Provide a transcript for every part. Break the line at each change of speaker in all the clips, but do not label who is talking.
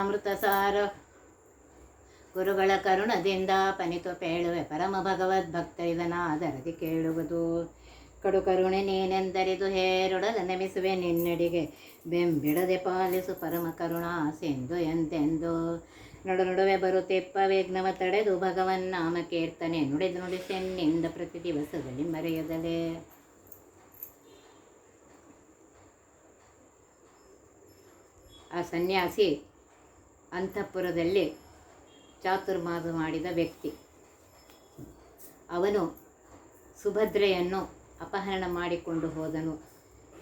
ಅಮೃತ ಸಾರ ಗುರುಗಳ ಕರುಣದಿಂದ ಪನಿತು ಪೇಳುವೆ ಪರಮ ಭಗವದ್ ಭಕ್ತ ಇದನಾದರದಿ ಕೇಳುವುದು. ಕಡು ಕರುಣೆ ನೀನೆಂದರಿದು ಹೇರೊಡಲ ನೆಮಿಸುವೆ ನಿನ್ನಡಿಗೆ. ಬೆಂಬಿಡದೆ ಪಾಲಿಸು ಪರಮ ಕರುಣಾ ಸಿಂಧು ಎಂತೆಂದು. ನಡು ನಡುವೆ ಬರುತ್ತಿಪ್ಪ ವಿಘ್ನವ ತಡೆದು ಭಗವನ್ ನಾಮ ಕೀರ್ತನೆ ನುಡಿದು ನುಡಿಸೆನ್ನಿಂದ ಪ್ರತಿ ದಿವಸದಲ್ಲಿ ಮರೆಯದಲೇ. ಆ ಸನ್ಯಾಸಿ ಅಂತಃಪುರದಲ್ಲಿ ಚಾತುರ್ಮಾಸ ಮಾಡಿದ ವ್ಯಕ್ತಿ. ಅವನು ಸುಭದ್ರೆಯನ್ನು ಅಪಹರಣ ಮಾಡಿಕೊಂಡು ಹೋದನು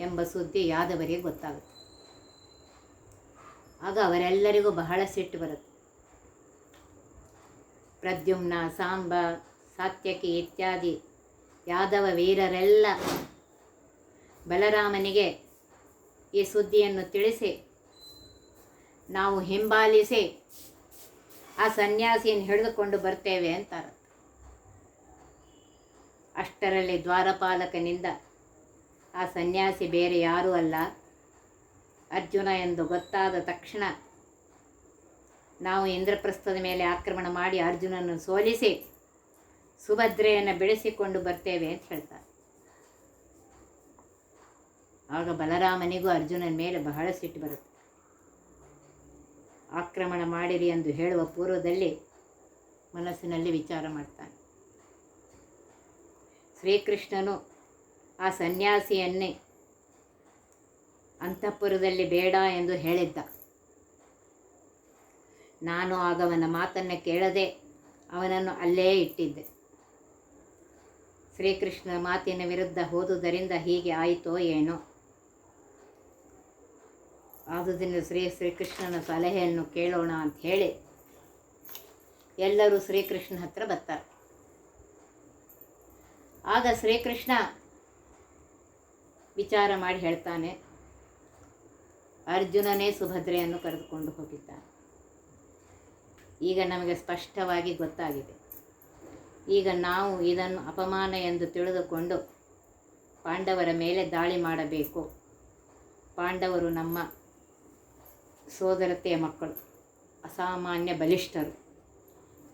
ಎಂಬ ಸುದ್ದಿ ಯಾದವರಿಗೆ ಗೊತ್ತಾಗುತ್ತೆ. ಆಗ ಅವರೆಲ್ಲರಿಗೂ ಬಹಳ ಸಿಟ್ಟು ಬರುತ್ತೆ. ಪ್ರದ್ಯುಮ್ನ, ಸಾಂಬ, ಸಾತ್ಯಕಿ ಇತ್ಯಾದಿ ಯಾದವ ವೀರರೆಲ್ಲ ಬಲರಾಮನಿಗೆ ಈ ಸುದ್ದಿಯನ್ನು ತಿಳಿಸಿ ನಾವು ಹಿಂಬಾಲಿಸಿ ಆ ಸನ್ಯಾಸಿಯನ್ನು ಹಿಡಿದುಕೊಂಡು ಬರ್ತೇವೆ ಅಂತಾರೆ. ಅಷ್ಟರಲ್ಲಿ ದ್ವಾರಪಾಲಕನಿಂದ ಆ ಸನ್ಯಾಸಿ ಬೇರೆ ಯಾರೂ ಅಲ್ಲ. ಅರ್ಜುನ ಎಂದು ಗೊತ್ತಾದ ತಕ್ಷಣ ನಾವು ಇಂದ್ರಪ್ರಸ್ಥದ ಮೇಲೆ ಆಕ್ರಮಣ ಮಾಡಿ ಅರ್ಜುನನ್ನು ಸೋಲಿಸಿ ಸುಭದ್ರೆಯನ್ನು ಬೆಳೆಸಿಕೊಂಡು ಬರ್ತೇವೆ ಅಂತ ಹೇಳ್ತಾರೆ. ಆಗ ಬಲರಾಮನಿಗೂ ಅರ್ಜುನನ ಮೇಲೆ ಬಹಳ ಸಿಟ್ಟು ಬರುತ್ತೆ. ಆಕ್ರಮಣ ಮಾಡಿರಿ ಎಂದು ಹೇಳುವ ಪೂರ್ವದಲ್ಲಿ ಮನಸ್ಸಿನಲ್ಲಿ ವಿಚಾರ ಮಾಡ್ತಾನೆ. ಶ್ರೀಕೃಷ್ಣನು ಆ ಸನ್ಯಾಸಿಯನ್ನೇ ಅಂತಃಪುರದಲ್ಲಿ ಬೇಡ ಎಂದು ಹೇಳಿದ್ದ. ನಾನು ಆಗವನ ಮಾತನ್ನು ಕೇಳದೆ ಅವನನ್ನು ಅಲ್ಲೇ ಇಟ್ಟಿದ್ದೆ. ಶ್ರೀಕೃಷ್ಣ ಮಾತಿನ ವಿರುದ್ಧ ಹೋದುದರಿಂದ ಹೀಗೆ ಆಯಿತೋ ಏನೋ? ಆದುದರಿಂದ ಶ್ರೀ ಶ್ರೀಕೃಷ್ಣನ ಸಲಹೆಯನ್ನು ಕೇಳೋಣ ಅಂತ ಹೇಳಿ ಎಲ್ಲರೂ ಶ್ರೀಕೃಷ್ಣ ಹತ್ರ ಬರ್ತಾರೆ. ಆಗ ಶ್ರೀಕೃಷ್ಣ ವಿಚಾರ ಮಾಡಿ ಹೇಳ್ತಾನೆ, ಅರ್ಜುನನೇ ಸುಭದ್ರೆಯನ್ನು ಕರೆದುಕೊಂಡು ಹೋಗಿದ್ದಾನೆ. ಈಗ ನಮಗೆ ಸ್ಪಷ್ಟವಾಗಿ ಗೊತ್ತಾಗಿದೆ. ಈಗ ನಾವು ಇದನ್ನು ಅಪಮಾನ ಎಂದು ತಿಳಿದುಕೊಂಡು ಪಾಂಡವರ ಮೇಲೆ ದಾಳಿ ಮಾಡಬೇಕು. ಪಾಂಡವರು ನಮ್ಮ ಸೋದರತೆಯ ಮಕ್ಕಳು, ಅಸಾಮಾನ್ಯ ಬಲಿಷ್ಠರು.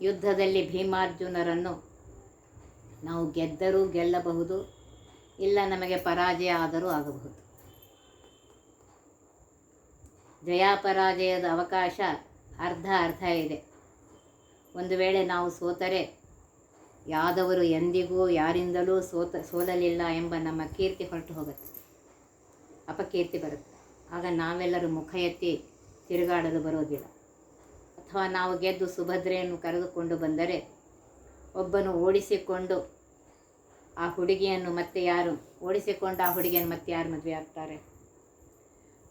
ಯುದ್ಧದಲ್ಲಿ ಭೀಮಾರ್ಜುನರನ್ನು ನಾವು ಗೆದ್ದರೂ ಗೆಲ್ಲಬಹುದು, ಇಲ್ಲ ನಮಗೆ ಪರಾಜಯ ಆದರೂ ಆಗಬಹುದು ಜಯಾಪರಾಜಯದ ಅವಕಾಶ ಅರ್ಧ ಅರ್ಧ ಇದೆ. ಒಂದು ವೇಳೆ ನಾವು ಸೋತರೆ ಯಾದವರು ಎಂದಿಗೂ ಯಾರಿಂದಲೂ ಸೋತ, ಸೋಲಲಿಲ್ಲ ಎಂಬ ನಮ್ಮ ಕೀರ್ತಿ ಹೊರಟು ಹೋಗುತ್ತೆ. ಅಪಕೀರ್ತಿ ಬರುತ್ತೆ. ಆಗ ನಾವೆಲ್ಲರೂ ಮುಖ ಎತ್ತಿ ತಿರುಗಾಡಲು ಬರೋದಿಲ್ಲ. ಅಥವಾ ನಾವು ಗೆದ್ದು ಸುಭದ್ರೆಯನ್ನು ಕರೆದುಕೊಂಡು ಬಂದರೆ ಒಬ್ಬನು ಓಡಿಸಿಕೊಂಡು ಆ ಹುಡುಗಿಯನ್ನು ಮತ್ತೆ ಯಾರು, ಓಡಿಸಿಕೊಂಡು ಆ ಹುಡುಗಿಯನ್ನು ಮತ್ತೆ ಯಾರು ಮದುವೆ ಆಗ್ತಾರೆ?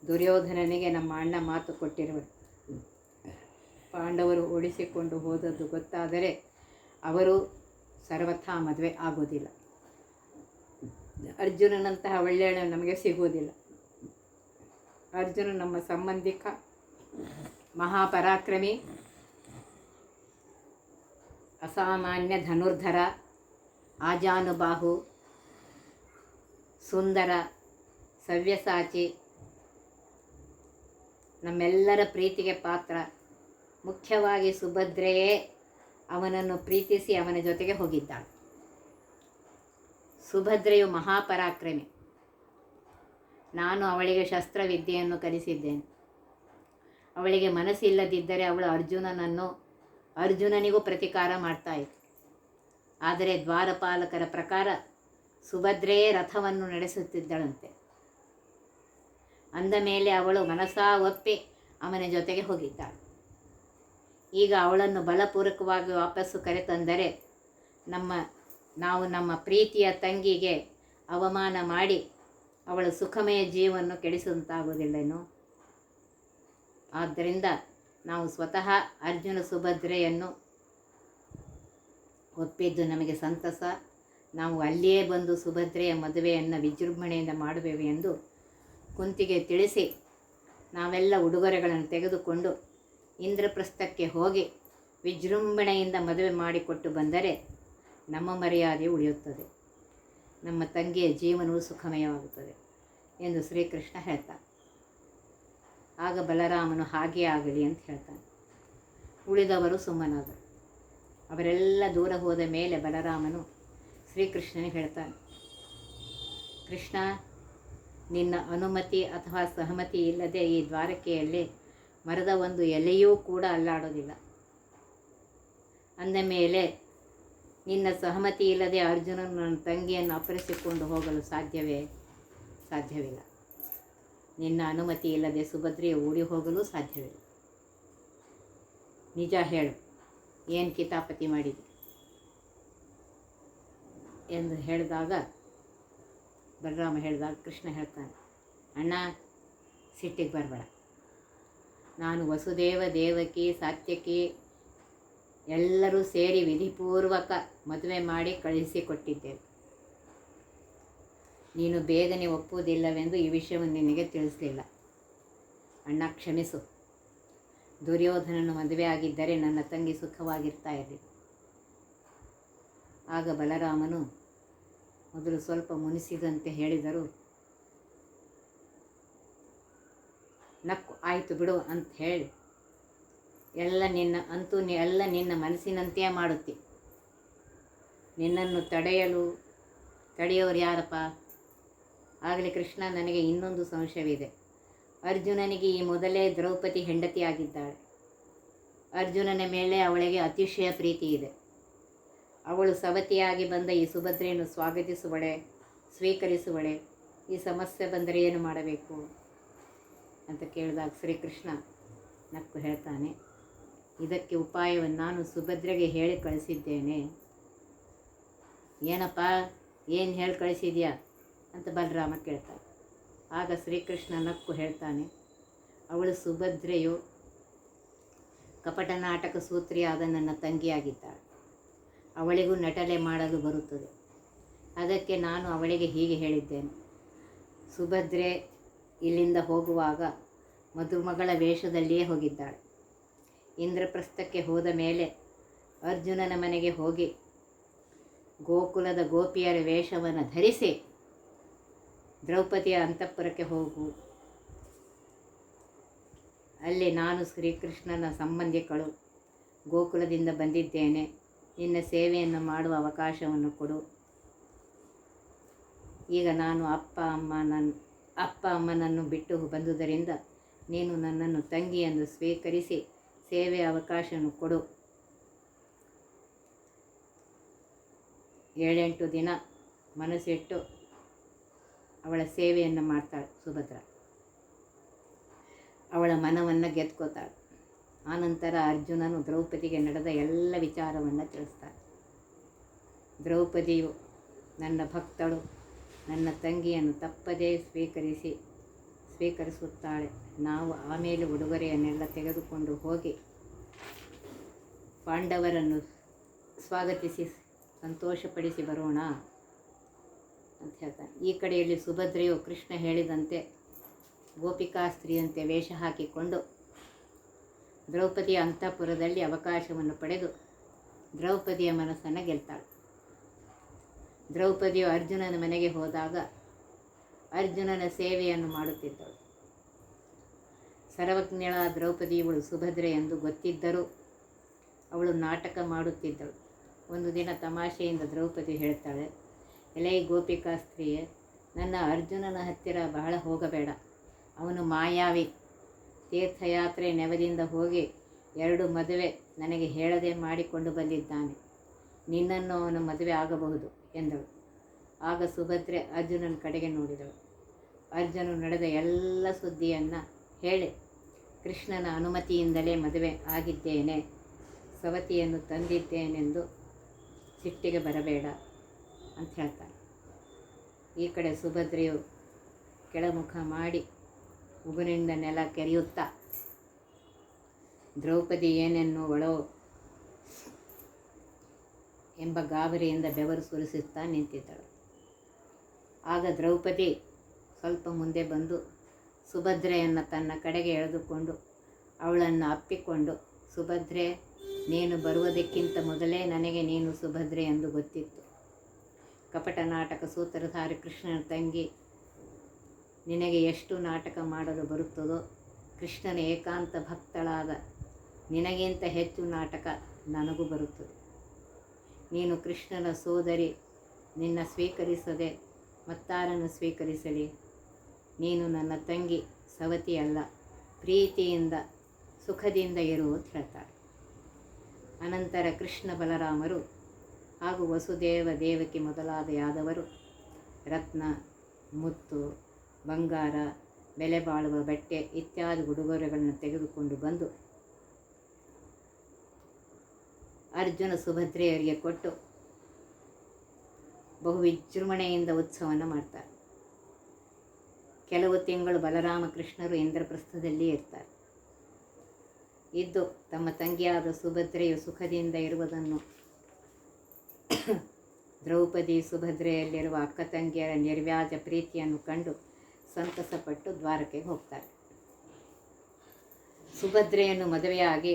ದುರ್ಯೋಧನನಿಗೆ ನಮ್ಮ ಅಣ್ಣ ಮಾತು ಕೊಟ್ಟಿರುವರು ಪಾಂಡವರು ಓಡಿಸಿಕೊಂಡು ಹೋದದ್ದು ಗೊತ್ತಾದರೆ ಅವರು ಸರ್ವಥಾ ಮದುವೆ ಆಗೋದಿಲ್ಲ. ಅರ್ಜುನನಂತಹ ಒಳ್ಳೆಯ ನಮಗೆ ಸಿಗುವುದಿಲ್ಲ. ಅರ್ಜುನ ನಮ್ಮ ಸಂಬಂಧಿಕ ಮಹಾಪರಾಕ್ರಮಿ, ಅಸಾಮಾನ್ಯ ಧನುರ್ಧರ, ಆಜಾನುಬಾಹು, ಸುಂದರ, ಸವ್ಯಸಾಚಿ, ನಮ್ಮೆಲ್ಲರ ಪ್ರೀತಿಗೆ ಪಾತ್ರ. ಮುಖ್ಯವಾಗಿ ಸುಭದ್ರೆಯೇ ಅವನನ್ನು ಪ್ರೀತಿಸಿ ಅವನ ಜೊತೆಗೆ ಹೋಗಿದ್ದಾಳೆ. ಸುಭದ್ರೆಯು ಮಹಾಪರಾಕ್ರಮಿ. ನಾನು ಅವಳಿಗೆ ಶಸ್ತ್ರವಿದ್ಯೆಯನ್ನು ಕಲಿಸಿದ್ದೇನೆ. ಅವಳಿಗೆ ಮನಸ್ಸಿಲ್ಲದಿದ್ದರೆ ಅವಳು ಅರ್ಜುನನನ್ನು, ಅರ್ಜುನನಿಗೂ ಪ್ರತಿಕಾರ ಮಾಡ್ತಾ ಇತ್ತು. ಆದರೆ ದ್ವಾರಪಾಲಕರ ಪ್ರಕಾರ ಸುಭದ್ರೆಯೇ ರಥವನ್ನು ನಡೆಸುತ್ತಿದ್ದಳಂತೆ. ಅಂದ ಮೇಲೆ ಅವಳು ಮನಸಾ ಒಪ್ಪಿ ಅವನ ಜೊತೆಗೆ ಹೋಗಿದ್ದಾಳೆ. ಈಗ ಅವಳನ್ನು ಬಲಪೂರ್ವಕವಾಗಿ ವಾಪಸ್ಸು ಕರೆತಂದರೆ ನಮ್ಮ, ನಾವು ನಮ್ಮ ಪ್ರೀತಿಯ ತಂಗಿಗೆ ಅವಮಾನ ಮಾಡಿ ಅವಳ ಸುಖಮಯ ಜೀವವನ್ನು ಕೆಡಿಸುವಂತಾಗುವುದಿಲ್ಲೇನು? ಆದ್ದರಿಂದ ನಾವು ಸ್ವತಃ ಅರ್ಜುನ ಸುಭದ್ರೆಯನ್ನು ಒಪ್ಪಿದ್ದು ನಮಗೆ ಸಂತಸ. ನಾವು ಅಲ್ಲಿಯೇ ಬಂದು ಸುಭದ್ರೆಯ ಮದುವೆಯನ್ನು ವಿಜೃಂಭಣೆಯಿಂದ ಮಾಡುವೆವು ಎಂದು ಕುಂತಿಗೆ ತಿಳಿಸಿ ನಾವೆಲ್ಲ ಉಡುಗೊರೆಗಳನ್ನು ತೆಗೆದುಕೊಂಡು ಇಂದ್ರಪ್ರಸ್ಥಕ್ಕೆ ಹೋಗಿ ವಿಜೃಂಭಣೆಯಿಂದ ಮದುವೆ ಮಾಡಿಕೊಟ್ಟು ಬಂದರೆ ನಮ್ಮ ಮರ್ಯಾದೆ ಉಳಿಯುತ್ತದೆ. ನಮ್ಮ ತಂಗಿಯ ಜೀವನವು ಸುಖಮಯವಾಗುತ್ತದೆ ಎಂದು ಶ್ರೀಕೃಷ್ಣ ಹೇಳ್ತಾರೆ ಆಗ ಬಲರಾಮನು ಹಾಗೇ ಆಗಲಿ ಅಂತ ಹೇಳ್ತಾನೆ. ಉಳಿದವರು ಸುಮ್ಮನಾದರು ಅವರೆಲ್ಲ ದೂರ ಹೋದ ಮೇಲೆ ಬಲರಾಮನು ಶ್ರೀಕೃಷ್ಣನಿಗೆ ಹೇಳ್ತಾನೆ, ಕೃಷ್ಣ, ನಿನ್ನ ಅನುಮತಿ ಅಥವಾ ಸಹಮತಿ ಇಲ್ಲದೆ ಈ ದ್ವಾರಕೆಯಲ್ಲಿ ಮರದ ಒಂದು ಎಲೆಯೂ ಕೂಡ ಅಲ್ಲಾಡೋದಿಲ್ಲ. ಅಂದ ಮೇಲೆ ನಿನ್ನ ಸಹಮತಿ ಇಲ್ಲದೆ ಅರ್ಜುನನ ತಂಗಿಯನ್ನು ಅಪ್ಪರಿಸಿಕೊಂಡು ಹೋಗಲು ಸಾಧ್ಯವೇ? ಸಾಧ್ಯವಿಲ್ಲ. ನಿನ್ನ ಅನುಮತಿ ಇಲ್ಲದೆ ಸುಭದ್ರೆಯ ಓಡಿ ಹೋಗಲು ಸಾಧ್ಯವಿಲ್ಲ. ನಿಜ ಹೇಳು, ಏನು ಕಿತಾಪತಿ ಮಾಡಿದೆ? ಎಂದು ಹೇಳಿದಾಗ, ಬಲರಾಮ ಹೇಳಿದಾಗ ಕೃಷ್ಣ ಹೇಳ್ತಾನೆ, ಅಣ್ಣ, ಸಿಟ್ಟಿಗೆ ಬರಬೇಡ. ನಾನು ವಸುದೇವ ದೇವಕಿ, ಸಾತ್ಯಕಿ, ಎಲ್ಲರೂ ಸೇರಿ ವಿಧಿಪೂರ್ವಕ ಮದುವೆ ಮಾಡಿ ಕಳುಹಿಸಿಕೊಟ್ಟಿದ್ದೇವೆ ನೀನು ಬೇಗನೆ ಒಪ್ಪುವುದಿಲ್ಲವೆಂದು ಈ ವಿಷಯವನ್ನು ನಿನಗೆ ತಿಳಿಸಲಿಲ್ಲ. ಅಣ್ಣ, ಕ್ಷಮಿಸು. ದುರ್ಯೋಧನನು ಮದುವೆ ಆಗಿದ್ದರೆ ನನ್ನ ತಂಗಿ ಸುಖವಾಗಿರ್ತಾ ಇರಲಿ ಆಗ ಬಲರಾಮನು, ಮೊದಲು ಸ್ವಲ್ಪ ಮುನಿಸಿದಂತೆ ಹೇಳಿದರು. ನಕ್ಕು, ಆಯಿತು ಬಿಡು ಅಂತ ಹೇಳಿ. ಎಲ್ಲ ನಿನ್ನ ಅಂತೂ ಎಲ್ಲ ನಿನ್ನ ಮನಸ್ಸಿನಂತೆಯೇ ಮಾಡುತ್ತಿ. ನಿನ್ನನ್ನು ತಡೆಯಲು, ತಡೆಯೋರು ಯಾರಪ್ಪ? ಆಗಲೇ ಕೃಷ್ಣ, ನನಗೆ ಇನ್ನೊಂದು ಸಂಶಯವಿದೆ. ಅರ್ಜುನನಿಗೆ ಈ ಮೊದಲೇ ದ್ರೌಪದಿ ಹೆಂಡತಿಯಾಗಿದ್ದಾಳೆ. ಅರ್ಜುನನ ಮೇಲೆ ಅವಳಿಗೆ ಅತಿಶಯ ಪ್ರೀತಿ ಇದೆ. ಅವಳು ಸವತಿಯಾಗಿ ಬಂದ ಈ ಸುಭದ್ರೆಯನ್ನು ಸ್ವಾಗತಿಸುವಳೆ, ಸ್ವೀಕರಿಸುವಳೆ. ಈ ಸಮಸ್ಯೆ ಬಂದರೆ ಏನು ಮಾಡಬೇಕು ಅಂತ ಕೇಳಿದಾಗ ಶ್ರೀಕೃಷ್ಣ ನಕ್ಕು ಹೇಳ್ತಾನೆ, ಇದಕ್ಕೆ ಉಪಾಯವನ್ನು ನಾನು ಸುಭದ್ರೆಗೆ ಹೇಳಿ ಕಳಿಸಿದ್ದೇನೆ. ಏನಪ್ಪ, ಏನು ಹೇಳಿ ಕಳಿಸಿದ್ಯಾ? ಅಂತ ಬಲರಾಮ ಕೇಳ್ತಾನೆ. ಆಗ ಶ್ರೀಕೃಷ್ಣ ನಕ್ಕು ಹೇಳ್ತಾನೆ, ಅವಳು ಸುಭದ್ರೆಯು ಕಪಟ ನಾಟಕ ಸೂತ್ರಿಯಾದ ನನ್ನ ತಂಗಿಯಾಗಿದ್ದಾಳೆ. ಅವಳಿಗೂ ನಟನೆ ಮಾಡಲು ಬರುತ್ತದೆ. ಅದಕ್ಕೆ ನಾನು ಅವಳಿಗೆ ಹೀಗೆ ಹೇಳಿದ್ದೇನೆ. ಸುಭದ್ರೆ ಇಲ್ಲಿಂದ ಹೋಗುವಾಗ ಮದುಮಗಳ ವೇಷದಲ್ಲಿಯೇ ಹೋಗಿದ್ದಾಳೆ. ಇಂದ್ರಪ್ರಸ್ಥಕ್ಕೆ ಹೋದ ಮೇಲೆ ಅರ್ಜುನನ ಮನೆಗೆ ಹೋಗಿ ಗೋಕುಲದ ಗೋಪಿಯರ ವೇಷವನ್ನು ಧರಿಸಿ ದ್ರೌಪದಿಯ ಅಂತಃಪುರಕ್ಕೆ ಹೋಗು. ಅಲ್ಲಿ ನಾನು ಶ್ರೀಕೃಷ್ಣನ ಸಂಬಂಧಿಕಳು. ಗೋಕುಲದಿಂದ ಬಂದಿದ್ದೇನೆ. ನಿನ್ನ ಸೇವೆಯನ್ನು ಮಾಡುವ ಅವಕಾಶವನ್ನು ಕೊಡು. ಈಗ ನಾನು ಅಪ್ಪ ಅಮ್ಮ ನನ್ನ ಅಪ್ಪ ಅಮ್ಮನನ್ನು ಬಿಟ್ಟು ಬಂದುದರಿಂದ ನೀನು ನನ್ನನ್ನು ತಂಗಿಯನ್ನು ಸ್ವೀಕರಿಸಿ ಸೇವೆಯ ಅವಕಾಶವನ್ನು ಕೊಡು. ಏಳೆಂಟು ದಿನ ಮನಸ್ಸಿಟ್ಟು ಅವಳ ಸೇವೆಯನ್ನು ಮಾಡ್ತಾಳೆ ಸುಭದ್ರ. ಅವಳ ಮನವನ್ನು ಗೆದ್ಕೋತಾಳೆ. ಆನಂತರ ಅರ್ಜುನನು ದ್ರೌಪದಿಗೆ ನಡೆದ ಎಲ್ಲ ವಿಚಾರವನ್ನು ತಿಳಿಸ್ತಾನೆ. ದ್ರೌಪದಿಯು, ನನ್ನ ಭಕ್ತಳು, ನನ್ನ ತಂಗಿಯನ್ನು ತಪ್ಪದೇ ಸ್ವೀಕರಿಸಿ, ಸ್ವೀಕರಿಸುತ್ತಾಳೆ. ನಾವು ಆಮೇಲೆ ಉಡುಗೊರೆಯನ್ನೆಲ್ಲ ತೆಗೆದುಕೊಂಡು ಹೋಗಿ ಪಾಂಡವರನ್ನು ಸ್ವಾಗತಿಸಿ, ಸಂತೋಷಪಡಿಸಿ ಬರೋಣ. ಅಂತ ಹೇಳ್ತಾನೆ. ಈ ಕಡೆಯಲ್ಲಿ ಸುಭದ್ರೆಯು ಕೃಷ್ಣ ಹೇಳಿದಂತೆ ಗೋಪಿಕಾ ಸ್ತ್ರೀಯಂತೆ ವೇಷ ಹಾಕಿಕೊಂಡು ದ್ರೌಪದಿಯ ಅಂತಃಪುರದಲ್ಲಿ ಅವಕಾಶವನ್ನು ಪಡೆದು ದ್ರೌಪದಿಯ ಮನಸ್ಸನ್ನು ಗೆಲ್ತಾಳೆ. ದ್ರೌಪದಿಯು ಅರ್ಜುನನ ಮನೆಗೆ ಹೋದಾಗ ಅರ್ಜುನನ ಸೇವೆಯನ್ನು ಮಾಡುತ್ತಿದ್ದಳು. ಸರ್ವಜ್ಞಳ ದ್ರೌಪದಿ ಇವಳು ಸುಭದ್ರೆ ಎಂದು ಗೊತ್ತಿದ್ದರೂ ಅವಳು ನಾಟಕ ಮಾಡುತ್ತಿದ್ದಳು. ಒಂದು ದಿನ ತಮಾಷೆಯಿಂದ ದ್ರೌಪದಿ ಹೇಳ್ತಾಳೆ ಎಲೈ ಗೋಪಿಕಾ ಸ್ತ್ರೀಯೇ ನನ್ನ ಅರ್ಜುನನ ಹತ್ತಿರ ಬಹಳ ಹೋಗಬೇಡ. ಅವನು ಮಾಯಾವಿ. ತೀರ್ಥಯಾತ್ರೆ ನೆವದಿಂದ ಹೋಗಿ ಎರಡು ಮದುವೆ ನನಗೆ ಹೇಳದೆ ಮಾಡಿಕೊಂಡು ಬಂದಿದ್ದಾನೆ. ನಿನ್ನನ್ನು ಅವನು ಮದುವೆ ಆಗಬಹುದು ಎಂದಳು. ಆಗ ಸುಭದ್ರೆ ಅರ್ಜುನನ ಕಡೆಗೆ ನೋಡಿದಳು. ಅರ್ಜುನು ನಡೆದ ಎಲ್ಲ ಸುದ್ದಿಯನ್ನು ಹೇಳಿ, ಕೃಷ್ಣನ ಅನುಮತಿಯಿಂದಲೇ ಮದುವೆ ಆಗಿದ್ದೇನೆ. ಸವತಿಯನ್ನು ತಂದಿದ್ದೇನೆಂದು ಸಿಟ್ಟಿಗೆ ಬರಬೇಡ. ಅಂತ ಹೇಳ್ತಾನೆ ಈ ಕಡೆ ಸುಭದ್ರೆಯು ಕೆಳಮುಖ ಮಾಡಿ ಉಗುರಿನಿಂದ ನೆಲ ಕೆರೆಯುತ್ತಾ, ದ್ರೌಪದಿ ಏನೆನ್ನುವಳೋ ಎಂಬ ಗಾಬರಿಯಿಂದ ಬೆವರು ಸುರಿಸುತ್ತಾ ನಿಂತಿದ್ದಳು. ಆಗ ದ್ರೌಪದಿ ಸ್ವಲ್ಪ ಮುಂದೆ ಬಂದು ಸುಭದ್ರೆಯನ್ನು ತನ್ನ ಕಡೆಗೆ ಎಳೆದುಕೊಂಡು ಅವಳನ್ನು ಅಪ್ಪಿಕೊಂಡು, ಸುಭದ್ರೆ, ನೀನು ಬರುವುದಕ್ಕಿಂತ ಮೊದಲೇ ನನಗೆ ನೀನು ಸುಭದ್ರೆ ಎಂದು ಗೊತ್ತಿತ್ತು. ಕಪಟ ನಾಟಕ ಸೂತ್ರಧಾರಿ ಕೃಷ್ಣನ ತಂಗಿ. ನಿನಗೆ ಎಷ್ಟು ನಾಟಕ ಮಾಡಲು ಬರುತ್ತದೋ? ಕೃಷ್ಣನ ಏಕಾಂತ ಭಕ್ತಳಾದ ನಿನಗಿಂತ ಹೆಚ್ಚು ನಾಟಕ ನನಗೂ ಬರುತ್ತದೆ. ನೀನು ಕೃಷ್ಣನ ಸೋದರಿ, ನಿನ್ನ ಸ್ವೀಕರಿಸದೆ ಮತ್ತಾರನ್ನು ಸ್ವೀಕರಿಸಲಿ. ನೀನು ನನ್ನ ತಂಗಿ ಸವತಿಯಲ್ಲ ಪ್ರೀತಿಯಿಂದ, ಸುಖದಿಂದ ಇರು ಅಂತ ಹೇಳ್ತಾಳೆ. ಅನಂತರ ಕೃಷ್ಣ ಬಲರಾಮರು ಹಾಗೂ ವಸುದೇವ ದೇವಕಿ ಮೊದಲಾದ ಯಾದವರು ರತ್ನ, ಮುತ್ತು, ಬಂಗಾರ, ಬೆಲೆ ಬಾಳುವ ಬಟ್ಟೆ ಇತ್ಯಾದಿ ಉಡುಗೊರೆಗಳನ್ನು ತೆಗೆದುಕೊಂಡು ಬಂದು ಅರ್ಜುನ ಸುಭದ್ರೆಯರಿಗೆ ಕೊಟ್ಟು ಬಹು ವಿಜೃಂಭಣೆಯಿಂದ ಉತ್ಸವವನ್ನು ಮಾಡ್ತಾರೆ. ಕೆಲವು ತಿಂಗಳು ಬಲರಾಮಕೃಷ್ಣರು ಇಂದ್ರಪ್ರಸ್ಥದಲ್ಲಿ ಇರ್ತಾರೆ. ಇದ್ದು ತಮ್ಮ ತಂಗಿಯಾದ ಸುಭದ್ರೆಯು ಸುಖದಿಂದ ಇರುವುದನ್ನು ದ್ರೌಪದಿ ಸುಭದ್ರೆಯಲ್ಲಿರುವ ಅಕ್ಕ ತಂಗಿಯರ ನಿರ್ವ್ಯಾಜ ಪ್ರೀತಿಯನ್ನು ಕಂಡು ಸಂತಸಪಟ್ಟು ದ್ವಾರಕ್ಕೆ ಹೋಗ್ತಾರೆ. ಸುಭದ್ರೆಯನ್ನು ಮದುವೆಯಾಗಿ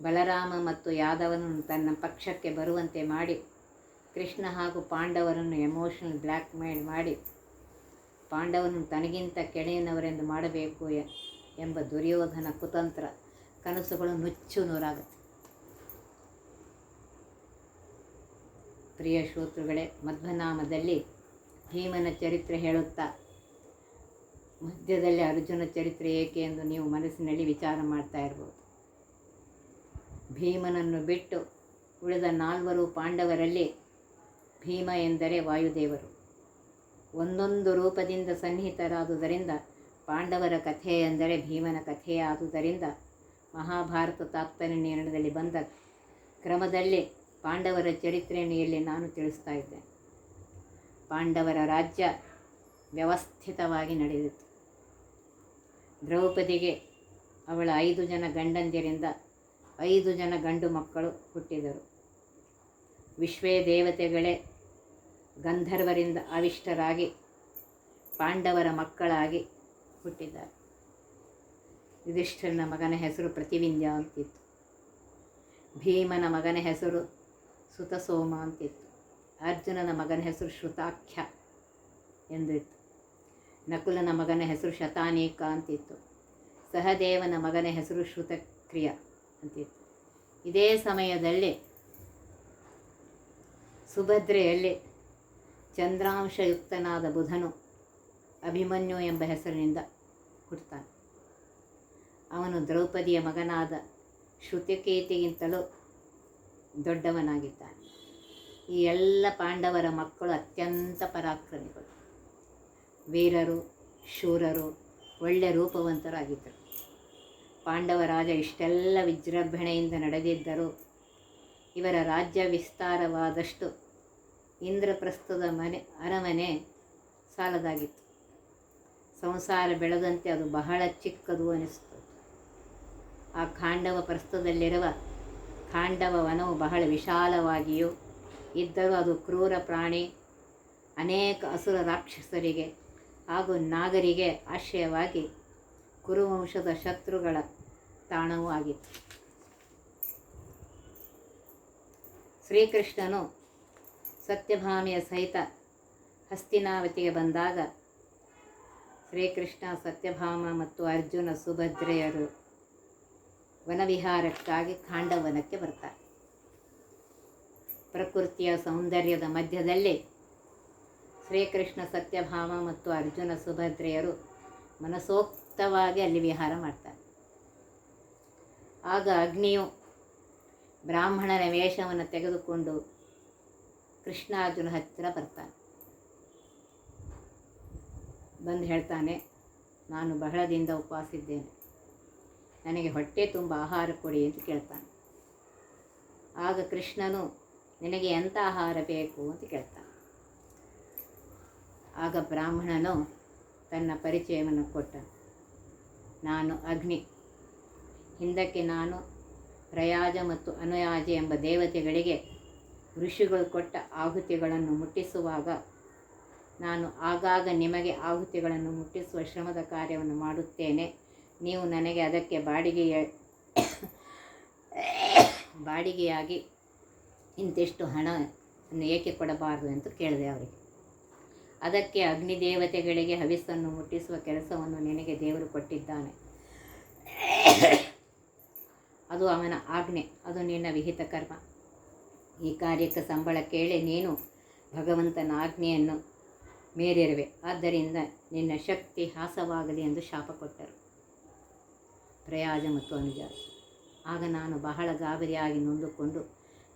ಬಲರಾಮ ಮತ್ತು ಯಾದವನನ್ನು ತನ್ನ ಪಕ್ಷಕ್ಕೆ ಬರುವಂತೆ ಮಾಡಿ, ಕೃಷ್ಣ ಹಾಗೂ ಪಾಂಡವರನ್ನು ಎಮೋಷನಲ್ ಬ್ಲ್ಯಾಕ್ ಮೇಲ್ ಮಾಡಿ, ಪಾಂಡವನು ತನಗಿಂತ ಕೆಳೆಯನವರೆಂದು ಮಾಡಬೇಕು ಎಂಬ ದುರ್ಯೋಧನ ಕುತಂತ್ರ ಕನಸುಗಳು ನುಚ್ಚು ನೂರಾಗುತ್ತೆ. ಪ್ರಿಯ ಶ್ರೋತೃಗಳೇ, ಮಧ್ವನಾಮದಲ್ಲಿ ಭೀಮನ ಚರಿತ್ರೆ ಹೇಳುತ್ತಾ, ಮಧ್ಯದಲ್ಲಿ ಅರ್ಜುನ ಚರಿತ್ರೆ ಏಕೆ ಎಂದು ನೀವು ಮನಸ್ಸಿನಲ್ಲಿ ವಿಚಾರ ಮಾಡ್ತಾ ಇರ್ಬೋದು. ಭೀಮನನ್ನು ಬಿಟ್ಟು ಉಳಿದ ನಾಲ್ವರು ಪಾಂಡವರಲ್ಲಿ ಭೀಮ ಎಂದರೆ ವಾಯುದೇವರು. ಒಂದೊಂದು ರೂಪದಿಂದ ಸನ್ನಿಹಿತರಾದುದರಿಂದ, ಪಾಂಡವರ ಕಥೆ ಎಂದರೆ ಭೀಮನ ಕಥೆಯಾದುದರಿಂದ ಮಹಾಭಾರತ ತಾತ್ಪರ್ಯ ನಿರ್ಣಯದಲ್ಲಿ ಬಂದ ಕ್ರಮದಲ್ಲಿ ಪಾಂಡವರ ಚರಿತ್ರೆಯನ್ನು ಇಲ್ಲಿ ನಾನು ತಿಳಿಸ್ತಾ ಇದ್ದೆ. ಪಾಂಡವರ ರಾಜ್ಯ ವ್ಯವಸ್ಥಿತವಾಗಿ ನಡೆದಿತ್ತು. ದ್ರೌಪದಿಗೆ ಅವಳ ಐದು ಜನ ಗಂಡಂದಿರಿಂದ ಐದು ಜನ ಗಂಡು ಮಕ್ಕಳು ಹುಟ್ಟಿದರು. ವಿಶ್ವೇ ದೇವತೆಗಳೇ ಗಂಧರ್ವರಿಂದ ಅವಿಷ್ಟರಾಗಿ ಪಾಂಡವರ ಮಕ್ಕಳಾಗಿ ಹುಟ್ಟಿದ್ದಾರೆ. ಯುಧಿಷ್ಠರನ ಮಗನ ಹೆಸರು ಪ್ರತಿವಿಂದ್ಯ ಅಂತಿತ್ತು. ಭೀಮನ ಮಗನ ಹೆಸರು ಸುತಸೋಮ ಅಂತಿತ್ತು ಅರ್ಜುನನ ಮಗನ ಹೆಸರು ಶ್ರುತಾಖ್ಯ ಎಂದಿತ್ತು. ನಕುಲನ ಮಗನ ಹೆಸರು ಶತಾನೇಕ ಅಂತಿತ್ತು. ಸಹದೇವನ ಮಗನ ಹೆಸರು ಶ್ರುತಕ್ರಿಯ ಅಂತಿತ್ತು. ಇದೇ ಸಮಯದಲ್ಲಿ ಸುಭದ್ರೆಯಲ್ಲಿ ಚಂದ್ರಾಂಶಯುಕ್ತನಾದ ಬುಧನು ಅಭಿಮನ್ಯು ಎಂಬ ಹೆಸರಿನಿಂದ ಹುಟ್ಟುತ್ತಾನೆ. ಅವನು ದ್ರೌಪದಿಯ ಮಗನಾದ ಶ್ರುತಿಕೇತಿಗಿಂತಲೂ ದೊಡ್ಡವನಾಗಿದ್ದಾನೆ. ಈ ಎಲ್ಲ ಪಾಂಡವರ ಮಕ್ಕಳು ಅತ್ಯಂತ ಪರಾಕ್ರಮಿಗಳು. ವೀರರು, ಶೂರರು, ಒಳ್ಳೆ ರೂಪವಂತರಾಗಿದ್ದರು. ಪಾಂಡವ ರಾಜ ಇಷ್ಟೆಲ್ಲ ವಿಜೃಂಭಣೆಯಿಂದ ನಡೆದಿದ್ದರೂ ಇವರ ರಾಜ್ಯ ವಿಸ್ತಾರವಾದಷ್ಟು ಇಂದ್ರಪ್ರಸ್ಥದ ಮನೆ, ಅರಮನೆ ಸಾಲದಾಗಿತ್ತು. ಸಂಸಾರ ಬೆಳೆದಂತೆ ಅದು ಬಹಳ ಚಿಕ್ಕದು ಅನಿಸ್ತು. ಆ ಖಾಂಡವ ಪ್ರಸ್ಥದಲ್ಲಿರುವ ಖಾಂಡವ ವನವು ಬಹಳ ವಿಶಾಲವಾಗಿಯೂ ಇದ್ದರೂ ಅದು ಕ್ರೂರ ಪ್ರಾಣಿ ಅನೇಕ ಅಸುರ ರಾಕ್ಷಸರಿಗೆ ಹಾಗೂ ನಾಗರಿಗೆ ಆಶ್ರಯವಾಗಿ ಕುರುವಂಶದ ಶತ್ರುಗಳ ತಾಣವೂ ಆಗಿತ್ತು. ಶ್ರೀಕೃಷ್ಣನು ಸತ್ಯಭಾಮಿಯ ಸಹಿತ ಹಸ್ತಿನಾವತಿಗೆ ಬಂದಾಗ ಶ್ರೀಕೃಷ್ಣ, ಸತ್ಯಭಾಮ ಮತ್ತು ಅರ್ಜುನ ಸುಭದ್ರೆಯರು ವನವಿಹಾರಕ್ಕಾಗಿ ಖಾಂಡವನಕ್ಕೆ ಬರ್ತಾರೆ. ಪ್ರಕೃತಿಯ ಸೌಂದರ್ಯದ ಮಧ್ಯದಲ್ಲಿ ಶ್ರೀಕೃಷ್ಣ ಸತ್ಯಭಾಮ ಮತ್ತು ಅರ್ಜುನ ಸುಭದ್ರೆಯರು ಮನಸೋಕ್ತವಾಗಿ ಅಲ್ಲಿ ವಿಹಾರ ಮಾಡ್ತಾರೆ. ಆಗ ಅಗ್ನಿಯು ಬ್ರಾಹ್ಮಣನ ವೇಷವನ್ನು ತೆಗೆದುಕೊಂಡು ಕೃಷ್ಣಾರ್ಜುನ ಹತ್ತಿರ ಬರ್ತಾನೆ. ಬಂದು ಹೇಳ್ತಾನೆ, ನಾನು ಬಹಳದಿಂದ ಉಪವಾಸಿದ್ದೇನೆ. ನನಗೆ ಹೊಟ್ಟೆ ತುಂಬ ಆಹಾರ ಕೊಡಿ ಅಂತ ಕೇಳ್ತಾನೆ. ಆಗ ಕೃಷ್ಣನು, ನಿನಗೆ ಎಂಥ ಆಹಾರ ಬೇಕು ಅಂತ ಕೇಳ್ತಾನೆ. ಆಗ ಬ್ರಾಹ್ಮಣನು ತನ್ನ ಪರಿಚಯವನ್ನು ಕೊಟ್ಟ ನಾನು ಅಗ್ನಿ, ಹಿಂದಕ್ಕೆ ನಾನು ಪ್ರಯಾಜ ಮತ್ತು ಅನುಯಾಜ ಎಂಬ ದೇವತೆಗಳಿಗೆ ಋಷಿಗಳು ಕೊಟ್ಟ ಆಹುತಿಗಳನ್ನು ಮುಟ್ಟಿಸುವಾಗ ನಾನು ಆಗಾಗ ನಿಮಗೆ ಆಹುತಿಗಳನ್ನು ಮುಟ್ಟಿಸುವ ಶ್ರಮದ ಕಾರ್ಯವನ್ನು ಮಾಡುತ್ತೇನೆ. ನೀವು ನನಗೆ ಅದಕ್ಕೆ ಬಾಡಿಗೆಯ ಬಾಡಿಗೆಯಾಗಿ ಇಂತಿಷ್ಟು ಹಣ ಏಕೆ ಕೊಡಬಾರದು ಅಂತ ಕೇಳಿದೆ ಅವರಿಗೆ. ಅದಕ್ಕೆ ಅಗ್ನಿದೇವತೆಗಳಿಗೆ ಹವಿಸ್ಸನ್ನು ಮುಟ್ಟಿಸುವ ಕೆಲಸವನ್ನು ನಿನಗೆ ದೇವರು ಕೊಟ್ಟಿದ್ದಾನೆ. ಅದು ಅವನ ಆಜ್ಞೆ, ಅದು ನಿನ್ನ ವಿಹಿತ ಕರ್ಮ. ಈ ಕಾರ್ಯಕ್ಕೆ ಸಂಬಳ ಕೇಳಿ ನೀನು ಭಗವಂತನ ಆಜ್ಞೆಯನ್ನು ಮೇರಿರುವೆ. ಆದ್ದರಿಂದ ನಿನ್ನ ಶಕ್ತಿ ಹಾಸವಾಗಲಿ ಎಂದು ಶಾಪ ಕೊಟ್ಟರು ಪ್ರಯಾಜ ಮತ್ತು ಅನುಜ ಆಗ ನಾನು ಬಹಳ ಗಾಬರಿಯಾಗಿ ನೊಂದುಕೊಂಡು,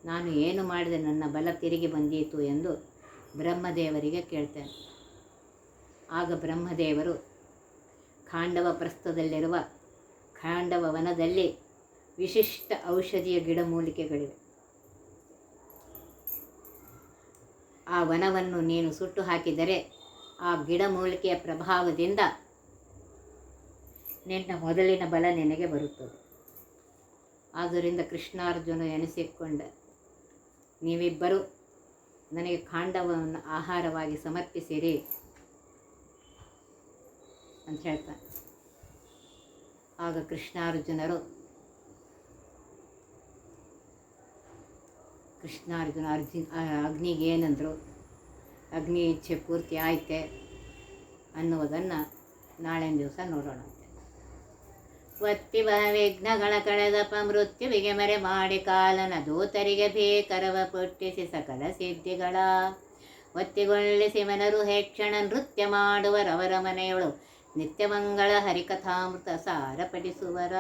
ನಾನು ಏನು ಮಾಡಿದೆ ನನ್ನ ಬಲ ತಿರುಗಿ ಬಂದೀತು ಎಂದು ಬ್ರಹ್ಮದೇವರಿಗೆ ಕೇಳ್ತೇನೆ. ಆಗ ಬ್ರಹ್ಮದೇವರು ಖಾಂಡವ ಪ್ರಸ್ಥದಲ್ಲಿರುವ ಖಾಂಡವ ವನದಲ್ಲಿ ವಿಶಿಷ್ಟ ಔಷಧಿಯ ಗಿಡಮೂಲಿಕೆಗಳಿವೆ ಆ ವನವನ್ನು ನೀನು ಸುಟ್ಟು ಹಾಕಿದರೆ ಆ ಗಿಡಮೂಲಿಕೆಯ ಪ್ರಭಾವದಿಂದ ನಿನ್ನ ಮೊದಲಿನ ಬಲ ನಿನಗೆ ಬರುತ್ತದೆ. ಆದ್ದರಿಂದ ಕೃಷ್ಣಾರ್ಜುನ ಎನಿಸಿಕೊಂಡ ನೀವಿಬ್ಬರು ನನಗೆ ಕಾಂಡವನ್ನು ಆಹಾರವಾಗಿ ಸಮರ್ಪಿಸಿರಿ ಅಂತ ಹೇಳ್ತಾನೆ. ಆಗ ಕೃಷ್ಣಾರ್ಜುನರು, ಕೃಷ್ಣಾರ್ಜುನ ಅರ್ಜುನ್ ಅಗ್ನಿಗೆ ಏನಂದರು, ಅಗ್ನಿ ಇಚ್ಛೆ ಪೂರ್ತಿ ಆಯ್ತೆ ಅನ್ನುವುದನ್ನು ನಾಳಿನ ದಿವಸ ನೋಡೋಣಂತೆ ಒತ್ತಿವ ವಿಘ್ನಗಳ ಕಳೆದಪ್ಪ ಮೃತ್ಯುವಿಗೆ ಮರೆ ಮಾಡಿ ಕಾಲನ ದೂತರಿಗೆ ಭೀಕರವ ಪುಟ್ಟಿಸಿ ಸಕಲ ಸಿದ್ಧಿಗಳ. ಒತ್ತಿಗೊಳ್ಳಿಸಿ ಮನರು ಹೆಕ್ಷಣ ನೃತ್ಯ ಮಾಡುವರವರ ಮನೆಯೊಳು ನಿತ್ಯಮಂಗಳ ಹರಿಕಥಾಮೃತ ಸಾರಪಡಿಸುವರ.